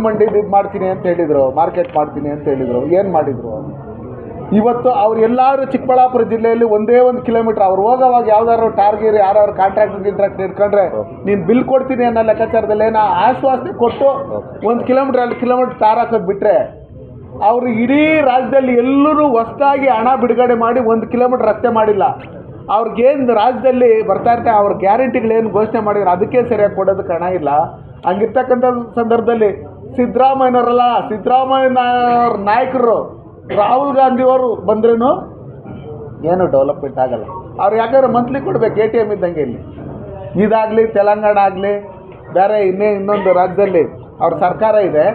ಹೂವಿನ ಮಂಡಿ ಇದು ಮಾಡ್ತೀನಿ ಅಂತ ಹೇಳಿದರು ಮಾರ್ಕೆಟ್ ಮಾಡ್ತೀನಿ ಅಂತ ಹೇಳಿದರು ಏನು ಮಾಡಿದರು? ಇವತ್ತು ಅವ್ರು ಎಲ್ಲರೂ ಚಿಕ್ಕಬಳ್ಳಾಪುರ ಜಿಲ್ಲೆಯಲ್ಲಿ ಒಂದೇ ಒಂದು ಕಿಲೋಮೀಟ್ರ್ ಅವ್ರು ಹೋಗೋವಾಗ ಯಾವ್ದಾದ್ರು ಟಾರ್ಗೆರ್ ಯಾರು ಕಾಂಟ್ರಾಕ್ಟ್ ಗಿಂಟ್ರಾಕ್ಟ್ ಇಟ್ಕೊಂಡ್ರೆ ನೀನು ಬಿಲ್ ಕೊಡ್ತೀನಿ ಅನ್ನೋ ಲೆಕ್ಕಾಚಾರದಲ್ಲಿ ನಾ ಆಶ್ವಾಸನೆ ಕೊಟ್ಟು ಒಂದು ಕಿಲೋಮೀಟ್ರ್ ಎರಡು ಕಿಲೋಮೀಟ್ರ್ ತಾರ್ ಹಾಕೋದು ಬಿಟ್ಟರೆ ಅವರು ಇಡೀ ರಾಜ್ಯದಲ್ಲಿ ಎಲ್ಲರೂ ಹೊಸದಾಗಿ ಹಣ ಬಿಡುಗಡೆ ಮಾಡಿ ಒಂದು ಕಿಲೋಮೀಟ್ರ್ ರಸ್ತೆ ಮಾಡಿಲ್ಲ. ಅವ್ರಿಗೇನು ರಾಜ್ಯದಲ್ಲಿ ಬರ್ತಾ ಇರ್ತಾರೆ ಅವ್ರ ಗ್ಯಾರಂಟಿಗಳೇನು ಘೋಷಣೆ ಮಾಡಿದ್ರು ಅದಕ್ಕೆ ಸರಿಯಾಗಿ ಕೊಡೋದಕ್ಕೆ ಹಣ ಇಲ್ಲ. ಹಂಗಿರ್ತಕ್ಕಂಥ ಸಂದರ್ಭದಲ್ಲಿ ಸಿದ್ದರಾಮಯ್ಯನವರಲ್ಲ ಸಿದ್ದರಾಮಯ್ಯನ ನಾಯಕರು ರಾಹುಲ್ ಗಾಂಧಿಯವರು ಬಂದ್ರೂ ಏನು ಡೆವಲಪ್ಮೆಂಟ್ ಆಗಲ್ಲ. ಅವ್ರು ಯಾಕಂದ್ರೆ ಮಂತ್ಲಿ ಕೊಡ್ಬೇಕು ಎ ಟಿ ಎಂ ಇದ್ದಂಗೆ ಇಲ್ಲಿ. ಇದಾಗಲಿ, ತೆಲಂಗಾಣ ಆಗಲಿ, ಬೇರೆ ಇನ್ನೇ ಇನ್ನೊಂದು ರಾಜ್ಯದಲ್ಲಿ ಅವ್ರ ಸರ್ಕಾರ ಇದೆ.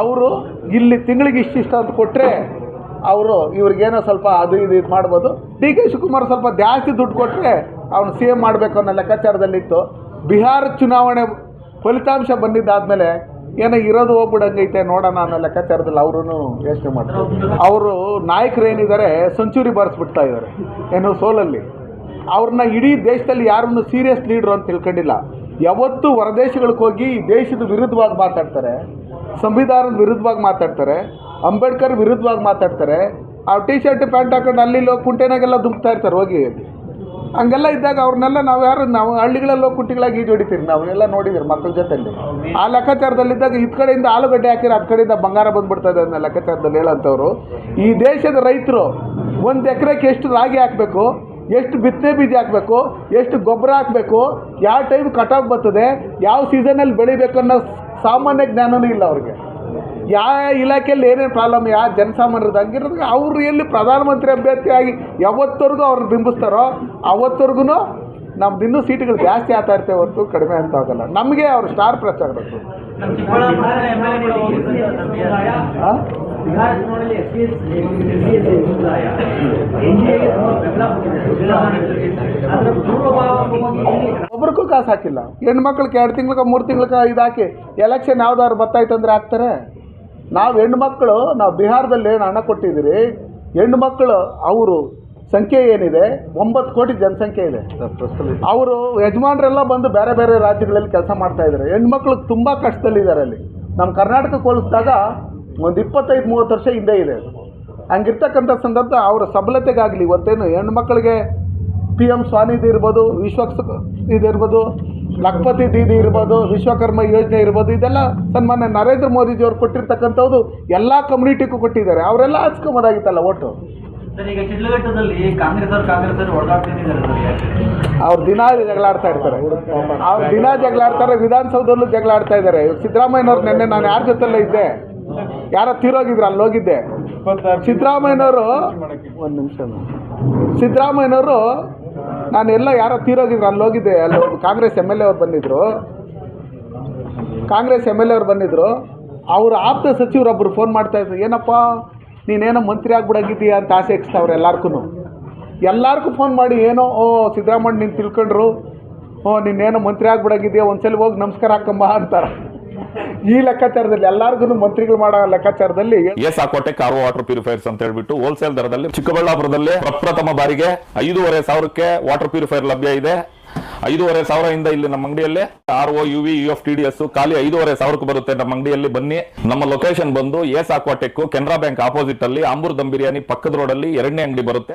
ಅವರು ಇಲ್ಲಿ ತಿಂಗಳಿಗೆ ಇಷ್ಟಿಷ್ಟು ಅಂತ ಕೊಟ್ಟರೆ ಅವರು ಇವ್ರಿಗೇನೋ ಸ್ವಲ್ಪ ಅದು ಇದು ಇದು ಮಾಡ್ಬೋದು. ಡಿ ಕೆ ಶಿವಕುಮಾರ್ ಸ್ವಲ್ಪ ಜಾಸ್ತಿ ದುಡ್ಡು ಕೊಟ್ಟರೆ ಅವನು ಸಿ ಎಂ ಮಾಡಬೇಕು ಅನ್ನೋ ಲೆಕ್ಕಾಚಾರದಲ್ಲಿತ್ತು. ಬಿಹಾರ ಚುನಾವಣೆ ಫಲಿತಾಂಶ ಬಂದಿದ್ದಾದಮೇಲೆ ಏನೋ ಇರೋದು ಹೋಗ್ಬಿಡಂಗೈತೆ ನೋಡೋಣ ಅನ್ನೋ ಲೆಕ್ಕಾಚಾರದಲ್ಲಿ ಅವರು ಯೋಚನೆ ಮಾಡ್ತಾರೆ. ಅವರು ನಾಯಕರು ಏನಿದ್ದಾರೆ ಸೆಂಚುರಿ ಬಾರಿಸ್ಬಿಡ್ತಾ ಇದ್ದಾರೆ, ಏನು ಸೋಲಲ್ಲಿ. ಅವ್ರನ್ನ ಇಡೀ ದೇಶದಲ್ಲಿ ಯಾರನ್ನು ಸೀರಿಯಸ್ ಲೀಡ್ರು ಅಂತ ತಿಳ್ಕೊಂಡಿಲ್ಲ. ಯಾವತ್ತೂ ಹೊರದೇಶಗಳಿಗೆ ಹೋಗಿ ದೇಶದ ವಿರುದ್ಧವಾಗಿ ಮಾತಾಡ್ತಾರೆ, ಸಂವಿಧಾನದ ವಿರುದ್ಧವಾಗಿ ಮಾತಾಡ್ತಾರೆ, ಅಂಬೇಡ್ಕರ್ ವಿರುದ್ಧವಾಗಿ ಮಾತಾಡ್ತಾರೆ. ಆ ಟಿ ಶರ್ಟ್ ಪ್ಯಾಂಟ್ ಹಾಕೊಂಡು ಅಲ್ಲಿ ಕುಂಟೆನಾಗೆಲ್ಲ ದುಂಕ್ತಾ ಇರ್ತಾರೆ ಹೋಗಿ. ಹಂಗೆಲ್ಲ ಇದ್ದಾಗ ಅವ್ರನ್ನೆಲ್ಲ ನಾವು ಯಾರು, ನಾವು ಹಳ್ಳಿಗಳಲ್ಲೋ ಕುಟ್ಟಿಗಳಾಗಿ ಈಜು ಹೊಡಿತೀರಿ. ನಾವು ಎಲ್ಲ ನೋಡಿದ್ದೀರಿ ಮಕ್ಕಳ ಜೊತೆಯಲ್ಲಿ. ಆ ಲೆಕ್ಕಾಚಾರದಲ್ಲಿದ್ದಾಗ ಇದ್ ಕಡೆಯಿಂದ ಆಲೂಗಡ್ಡೆ ಹಾಕಿರೋ ಅದು ಕಡೆಯಿಂದ ಬಂಗಾರ ಬಂದ್ಬಿಡ್ತದೆ ಅನ್ನೋ ಲೆಕ್ಕಾಚಾರದಲ್ಲಿ ಹೇಳೋಂಥವ್ರು ಈ ದೇಶದ ರೈತರು ಒಂದು ಎಕರೆಗೆ ಎಷ್ಟು ರಾಗಿ ಹಾಕಬೇಕು, ಎಷ್ಟು ಬಿತ್ತನೆ ಬೀಜ ಹಾಕಬೇಕು, ಎಷ್ಟು ಗೊಬ್ಬರ ಹಾಕಬೇಕು, ಯಾವ ಟೈಮ್ ಕಟಾವು ಬರ್ತದೆ, ಯಾವ ಸೀಸನಲ್ಲಿ ಬೆಳಿಬೇಕು ಅನ್ನೋ ಸಾಮಾನ್ಯ ಜ್ಞಾನವೂ ಇಲ್ಲ ಅವ್ರಿಗೆ. ಯಾವ ಇಲಾಖೆಯಲ್ಲಿ ಏನೇನು ಪ್ರಾಬ್ಲಮ್ ಯಾವ ಜನಸಾಮಾನ್ಯರದ್ದು ಹಂಗಿರೋದು ಅವರು ಎಲ್ಲಿ ಪ್ರಧಾನಮಂತ್ರಿ ಅಭ್ಯರ್ಥಿಯಾಗಿ ಯಾವತ್ತರೆಗೂ ಅವ್ರನ್ನ ಬಿಂಬಿಸ್ತಾರೋ ಅವತ್ತರೆಗೂ ನಮ್ದು ಇನ್ನೂ ಸೀಟುಗಳು ಜಾಸ್ತಿ ಆಗ್ತಾ ಇರ್ತೇವೆ ಹೊರತು ಕಡಿಮೆ ಅಂತ ಆಗಲ್ಲ. ನಮಗೆ ಅವ್ರು ಸ್ಟಾರ್ ಪ್ರಚಾರಬೇಕು ಒಬ್ರಿಗೂ ಕಾಸು ಹಾಕಿಲ್ಲ. ಹೆಣ್ಮಕ್ಳಿಗೆ ಎರಡು ತಿಂಗ್ಳಿಗೆ ಮೂರು ತಿಂಗ್ಳಿಗೆ ಇದಾಕಿ ಎಲೆಕ್ಷನ್ ಯಾವ್ದಾದ್ರು ಬರ್ತಾಯ್ತು ಆಗ್ತಾರೆ ನಾವು ಹೆಣ್ಮಕ್ಳು ನಾವು ಬಿಹಾರದಲ್ಲಿ ಏನು ಹಣ ಕೊಟ್ಟಿದ್ದೀರಿ? ಹೆಣ್ಮಕ್ಳು ಅವರು ಸಂಖ್ಯೆ ಏನಿದೆ? ಒಂಬತ್ತು ಕೋಟಿ ಜನಸಂಖ್ಯೆ ಇದೆ. ಅವರು ಯಜಮಾನರೆಲ್ಲ ಬಂದು ಬೇರೆ ಬೇರೆ ರಾಜ್ಯಗಳಲ್ಲಿ ಕೆಲಸ ಮಾಡ್ತಾ ಇದ್ದಾರೆ. ಹೆಣ್ಮಕ್ಳು ತುಂಬ ಕಷ್ಟದಲ್ಲಿದ್ದಾರೆ ಅಲ್ಲಿ. ನಮ್ಮ ಕರ್ನಾಟಕಕ್ಕೆ ಹೋಲಿಸಿದಾಗ ಒಂದು ಇಪ್ಪತ್ತೈದು ಮೂವತ್ತು ವರ್ಷ ಹಿಂದೆ ಇದೆ. ಹಂಗಿರ್ತಕ್ಕಂಥ ಸಂದರ್ಭ ಅವರ ಸಬಲತೆಗಾಗಲಿ ಇವತ್ತೇನು ಹೆಣ್ಮಕ್ಳಿಗೆ ಪಿ ಎಂ ಸ್ವಾನಿಧಿ ಇರ್ಬೋದು ವಿಶ್ವಕ್ಸ್ ಇದಿರ್ಬೋದು ಲಖಪತಿ ದೀದಿ ಇರ್ಬೋದು ವಿಶ್ವಕರ್ಮ ಯೋಜನೆ ಇರ್ಬೋದು ಇದೆಲ್ಲ ಸನ್ಮಾನ್ಯ ನರೇಂದ್ರ ಮೋದಿಜಿಯವ್ರು ಕೊಟ್ಟಿರ್ತಕ್ಕಂಥದ್ದು ಎಲ್ಲ ಕಮ್ಯುನಿಟಿಗೂ ಕೊಟ್ಟಿದ್ದಾರೆ. ಅವರೆಲ್ಲ ಹಚ್ಕೊಂಬೋದಾಗಿತ್ತಲ್ಲ ಓಟು. ಸರ್ ಈಗ ಶಿಡ್ಲಘಟ್ಟದಲ್ಲಿ ಕಾಂಗ್ರೆಸ್ ಅವರು ದಿನ ಜಗಳಾಡ್ತಾ ಇರ್ತಾರೆ. ಅವ್ರು ದಿನ ಜಗಳಾಡ್ತಾರೆ ವಿಧಾನಸೌಧದಲ್ಲೂ ಜಗಳಾಡ್ತಾ ಇದ್ದಾರೆ. ಇವಾಗ ಸಿದ್ದರಾಮಯ್ಯನವ್ರು ನಿನ್ನೆ ನಾನು ಯಾರ ಜೊತೆಲ್ಲ ಇದ್ದೆ? ಯಾರೋ ತೀರೋಗಿದ್ರು ಅಲ್ಲಿ ಹೋಗಿದ್ದೆ. ಸಿದ್ದರಾಮಯ್ಯನವರು ಒಂದು ನಿಮಿಷ ಸಿದ್ದರಾಮಯ್ಯನವರು ನಾನು ಎಲ್ಲ ಯಾರೋ ತೀರೋಗಿದ್ರು ಅಲ್ಲಿ ಹೋಗಿದ್ದೆ. ಅಲ್ಲಿ ಕಾಂಗ್ರೆಸ್ ಎಂ ಎಲ್ ಎ ಅವ್ರು ಬಂದಿದ್ದರು ಕಾಂಗ್ರೆಸ್ ಎಂ ಎಲ್ ಎ ಅವ್ರು ಬಂದಿದ್ರು. ಅವ್ರ ಆಪ್ತ ಸಚಿವರೊಬ್ಬರು ಫೋನ್ ಮಾಡ್ತಾ ಇದ್ರು, ಏನಪ್ಪ, ನೀನೇನೋ ಮಂತ್ರಿ ಆಗ್ಬಿಡಾಗಿದ್ದೀಯಾ? ಅಂತ ಆಸೆ ಇಕ್ಸ್ತಾವ್ರೆ ಎಲ್ಲಾರ್ಗೂ ಎಲ್ಲರಿಗೂ ಫೋನ್ ಮಾಡಿ, ಏನೋ, ಓ, ಸಿದ್ದರಾಮಯ್ಯ ನೀನು ತಿಳ್ಕೊಂಡ್ರು. ಓ ನೀನೇನೋ ಮಂತ್ರಿ ಆಗ್ಬಿಡಾಗಿದ್ದೀಯಾ? ಒಂದ್ಸಲ ಹೋಗಿ ನಮಸ್ಕಾರ ಹಾಕಂಬ ಅಂತಾರೆ. ಈ ಲೆಕ್ಕಾಚಾರದಲ್ಲಿ ಎಲ್ಲರಿಗೂ ಮಂತ್ರಿಗಳು ಮಾಡೋ ಲೆಕ್ಕಾಚಾರದಲ್ಲಿ ಎಸ್ ಆಕೋಟೆ ಕಾರು ವಾಟರ್ ಪ್ಯೂರಿಫೈರ್ಸ್ ಅಂತ ಹೇಳ್ಬಿಟ್ಟು ಹೋಲ್ಸೇಲ್ ದರದಲ್ಲಿ ಚಿಕ್ಕಬಳ್ಳಾಪುರದಲ್ಲಿ ಪ್ರಪ್ರಥಮ ಬಾರಿಗೆ ಐದೂವರೆ ಸಾವಿರಕ್ಕೆ ವಾಟರ್ ಪ್ಯೂರಿಫೈರ್ ಲಭ್ಯ ಇದೆ. ಐದೂವರೆ ಸಾವಿರದಿಂದ ಇಲ್ಲಿ ನಮ್ಮ ಅಂಗಡಿಯಲ್ಲಿ R O U V U F T D S ಖಾಲಿ ಐದೂವರೆ ಸಾವಿರಕ್ಕೆ ಬರುತ್ತೆ ನಮ್ಮ ಅಂಗಡಿಯಲ್ಲಿ ಬನ್ನಿ. ನಮ್ಮ ಲೊಕೇಶನ್ ಬಂದು S Aquatech Canara bank opposite ಅಲ್ಲಿ ಆಂಬೂರ್ ದಮ್ ಬಿರಿಯಾನಿ ಪಕ್ಕದ ರೋಡ್ ಅಲ್ಲಿ ಎರಡನೇ ಅಂಗಡಿ ಬರುತ್ತೆ.